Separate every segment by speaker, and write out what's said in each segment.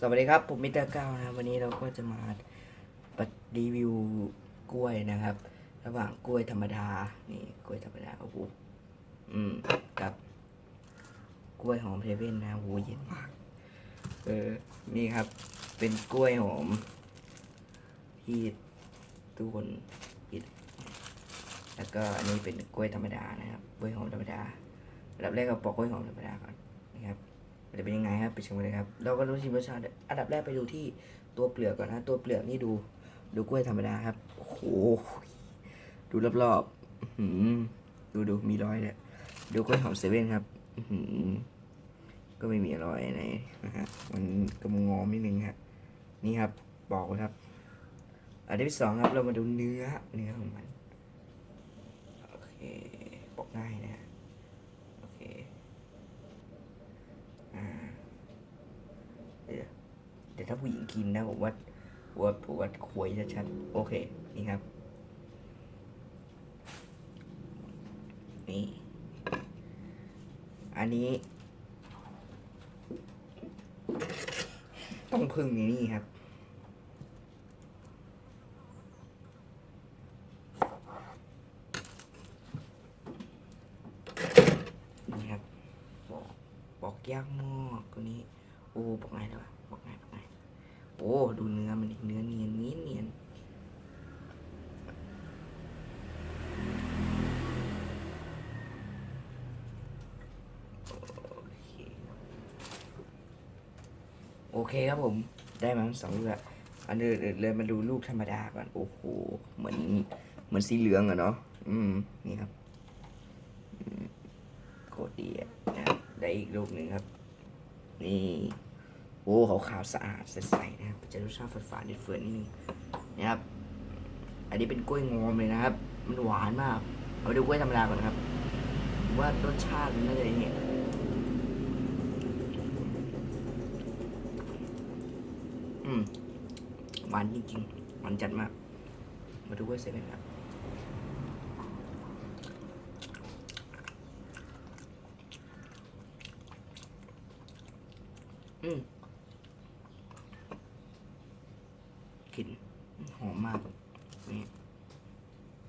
Speaker 1: สวัสดีครับ ผมมิเตอร์เก้านะครับ วันนี้เราก็จะมาปรีวิวกล้วยนะครับ ระหว่างกล้วยธรรมดา นี่กล้วยธรรมดาโอ้โหอืมกับ กล้วยหอมเทเว่นนะโอ้โหเย็นมากเออนี่ครับ เป็นกล้วยหอม ที่ทุกคนกินแล้วก็อันนี้เป็นกล้วยธรรมดานะครับกล้วยหอมธรรมดาอันดับแรกเราปอกกล้วยหอมธรรมดาก่อนนะครับ จะเป็นยังไงครับไปชมกันเลยครับเราก็รู้ชิมรสชาติอันดับแรกไปดูที่ตัวเปลือกก่อนนะตัวเปลือกนี่ดู ดูกล้วยธรรมดาครับโอ้โหดูรอบๆดูดูมีรอยเนี่ยดูกล้วยหอมเซเว่นครับก็ไม่มีรอยไหนนะฮะมันกำงอมนิดนึงฮะนี่ครับบอกครับอันดับที่สองครับเรามาดูเนื้อเนื้อของมันโอเคปอกง่ายนะฮะ โอเค อ่าเดี๋ยว เดี๋ยวถ้าผู้หญิงกินนะผมว่าว่าผมว่าควยชัดๆโอเค นี่ครับ นี่ อันนี้ ต้องพึ่งในนี่ครับนี่ครับ บอกบอกยากมากตัวนี้ โอ้บอกไงดีว ดูเนื้อมันเนื้อเนียนเนียนเนียนโอเคครับผม ได้มาสองลูกอะอันเดินเลยมาดูลูกธรรมดาก่อน โอ้โห เหมือน เหมือนสีเหลืองอะเนาะ อืม นี่ครับโคตรดีอะได้อีกลูกหนึ่งครับ นี่ โอ้ขาวขาวสะอาดใสๆนะครับจะรสชาติฝาดๆเฟื่อนๆนิดนึงนะครับ อันนี้เป็นกล้วยงอมเลยนะครับ มันหวานมาก เอาไปดูกล้วยธรรมดาก่อนครับว่ารสชาติมันน่าจะเนี่ยอืมหวานจริงๆหวานจัดมาก มาดูกล้วยเซเว่นครับอืม กลิ่นหอมมากนี่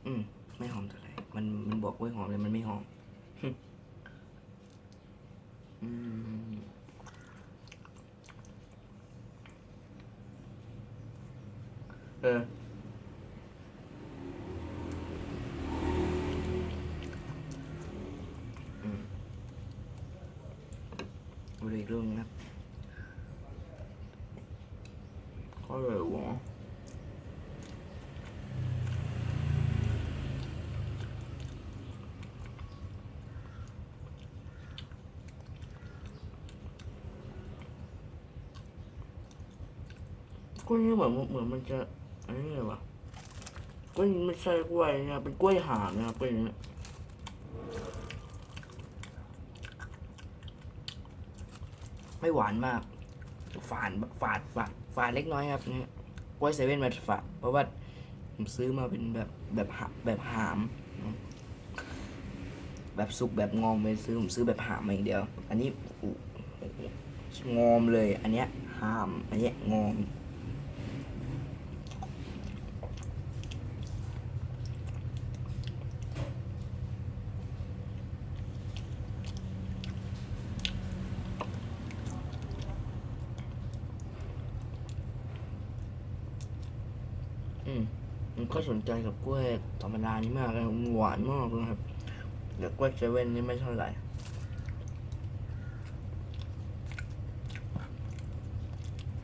Speaker 1: อืม ไม่หอมเท่าไหร่มันมันบอกว่าหอมเลยมันไม่หอมอืมเอออืมมาดูอีกเรื่องนึงครับ có lời quá có như mà một người mình sẽ ấy như mà có như mình xây quay nha bên quay hà nha quay nha ไม่หวานมากฝานฝาดฝาดฝาดเล็กน้อยครับเนี่ยกล้วยเซเว่นมาฝาดเพราะว่าผมซื้อมาเป็นแบบแบบหะแบบหาม แบบสุกแบบงอมไปซื้อผมซื้อแบบหามมาอย่างเดียว อันนี้งอมเลย อันเนี้ยหาม อันเนี้ยงอม อืมผม ก็สนใจกับกล้วยธรรมดานี่มากเลยมันหวานมากเลยครับเดี๋ยวกล้วยเซเว่นนี่ไม่เท่าไหร่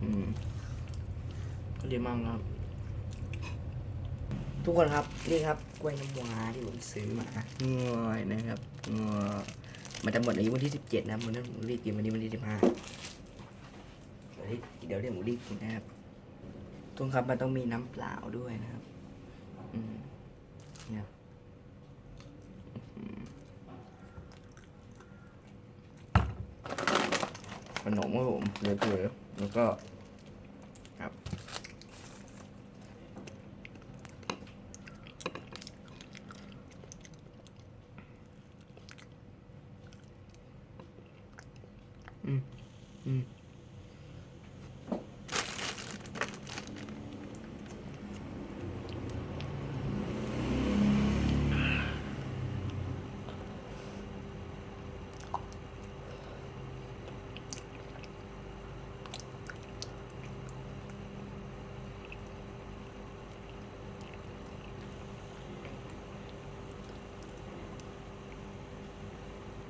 Speaker 1: อืมก็ดีมากครับ ทุกคนครับนี่ครับกล้วยน้ำว้าที่ผมซื้อมาง่อยนะครับงอมันจะหมดอายุวันที่สิบเจ็ดนะมันนั้นผมรีบกินวันนี้วันที่สิบห้าเดี๋ยวเดี๋ยวเรียกผมรีบกินนะครับทุกครับมันต้องมีน้ำเปล่าด้วยนะครับ อืมเนี่ยอืมขนมครับผมเหลือเผื่อแล้วก็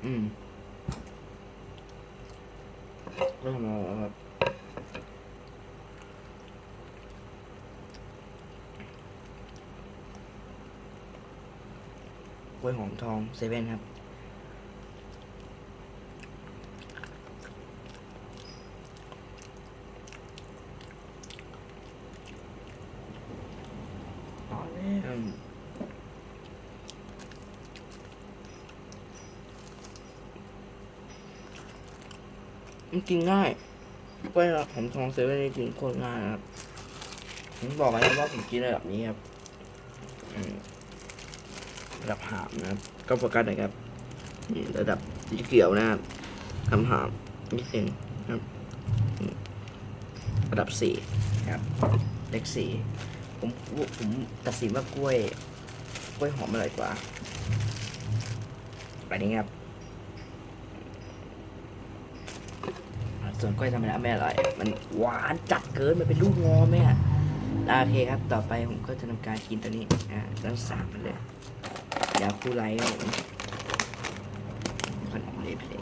Speaker 1: อืมไม่รแล้ครับกล้วยหอมทองเซเว่นครับ มันกินง่ายกล้วยหอมทองเซเว่นนี่กินโคตรง่ายนครับผมบอกไว้ว่าผมกินระดับนี้ครับระดับหามนะครับ ก็โฟกัสหน่อยครับนี่ระดับสีเขียวนะครับทำหามนิดนึงครับ ระดับสี่ครับเลขสี่ผมผมตัดสินว่ากล้วย กล้วยหอมอร่อยกว่าไปนี้ครับ ส่วนกล้วยธรรมดาไม่อร่อย มันหวานจัดเกิน มันเป็นลูกงอแม่โอเคครับ ต่อไปผมก็จะทำการกินตัวนี้ อ่าทั้งสามเลย ยาคูไลท์ครับผมขนมเลเพล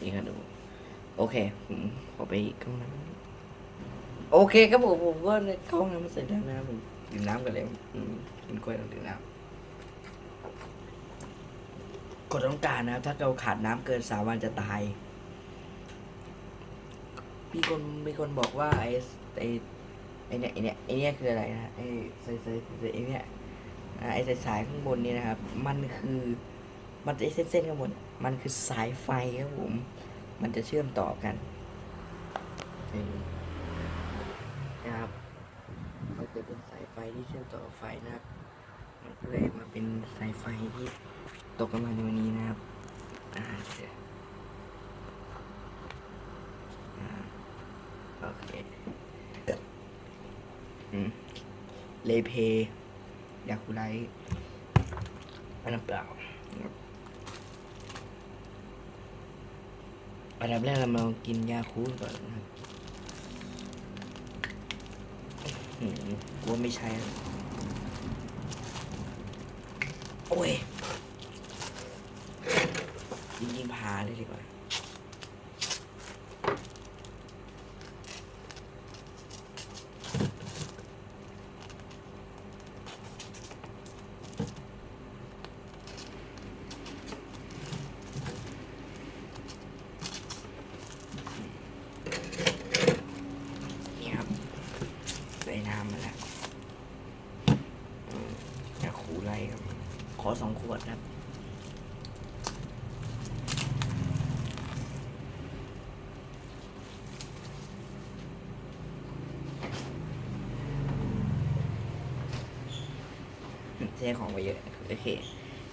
Speaker 1: นี่ครับดู โอเค ผมขอไปเข้องน้ำโอเคครับผม ผมก็เข้องน้ำมาเสร็จแล้วนะครับผม ดื่มน้ำกันเลยอืมกินกล้วยต้องดื่มน้ำกดต้องการนะครับ ถ้าเราขาดน้ำเกินสามวันจะตายมีคนมีคนบอกว่าไอ้ไอ้ไอ้เนี่ยไอ้เนี่ยไอ้เนี่ยคืออะไรนะไอ้สายสายสายไอ้เนี่ยไอ้สายสายข้างบนนี่นะครับ มันคือมันไอ้เส้นเส้นๆข้างบนมันคือสายไฟครับผม มันจะเชื่อมต่อกันนะครับ จะเป็นสายไฟที่เชื่อมต่อไฟนะครับ มันก็เลยมาเป็นสายไฟที่ตกกันมาในวันนี้นะครับอ่าเดี๋ยวอ่าโอเคอืมเลเพยาคุไรอันนั้นเปล่านะครับอันดับแรกเรามากินยาคูก่อนนะครับอืม กูว่าไม่ใช่โอ้ยยิงยิงพาเลยดีกว่า นี่ครับใส่น้ำมาแล้วอืมยาคูไรครับ ขอสองขวดครับ เทของไปเยอะโอเค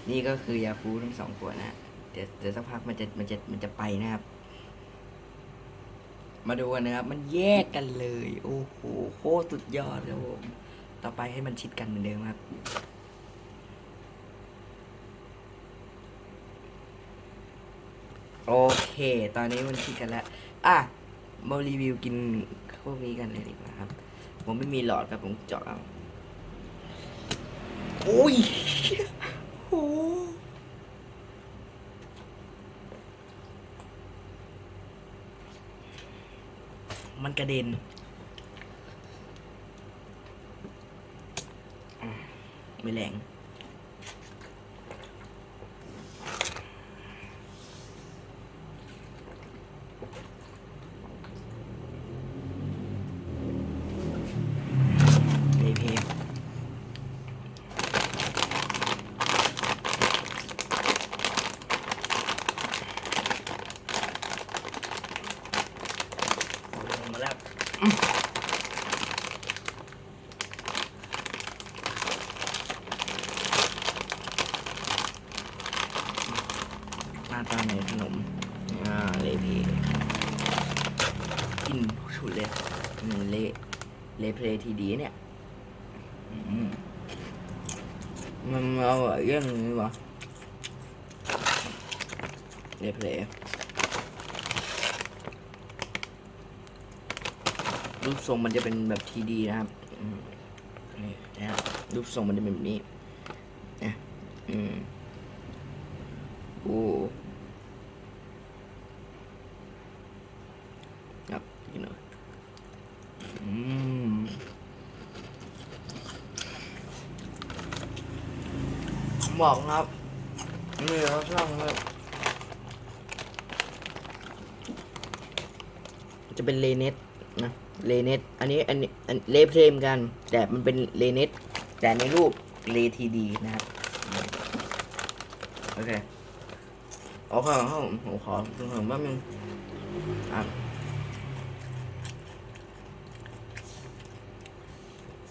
Speaker 1: นี่ก็คือยาคูทั้งสองขวดนะเดี๋ยวเดี๋ยวสักพักมันจะมันจะมันจะไปนะครับ มาดูกันนะครับ มันแยกกันเลย โอ้โหโคตรสุดยอดครับผมต่อไปให้มันชิดกันเหมือนเดิมครับโอเค ตอนนี้มันชิดกันแล้ว อะ มารีวิวกินพวกนี้กันเลยดีกว่าครับ ผมไม่มีหลอดครับผมเจาะเอา โอ้ยโอ้มันกระเด็นไม่แรง เลยเพลลงมาแล้ว หน้าตาในขนม อ่า เลเพกินฉุดเลยเละเลเพลทีดีเนี่ยมันเอาอะไรเรื่องนี้วะเลเพลรูปทรงมันจะเป็นแบบทีดีนะครับนี่นะครับรูปทรงมันจะเป็นแบบนี้นะอืมโอ้ครับ you know บอกครับนี่เราช่องครับจะเป็นเลเน็ตนะเลเน็ตอันนี้อันนี้เลเพลมกัน แต่มันเป็นเลเน็ตแต่ในรูปเลทีดีนะครับโอเคโอเคครับผมผมขอถึงแป๊บนึงอะ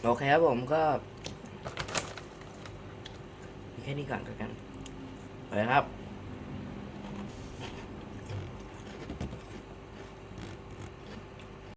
Speaker 1: โอเคครับผมก็ แค่นี้ก่อนกันไปครับ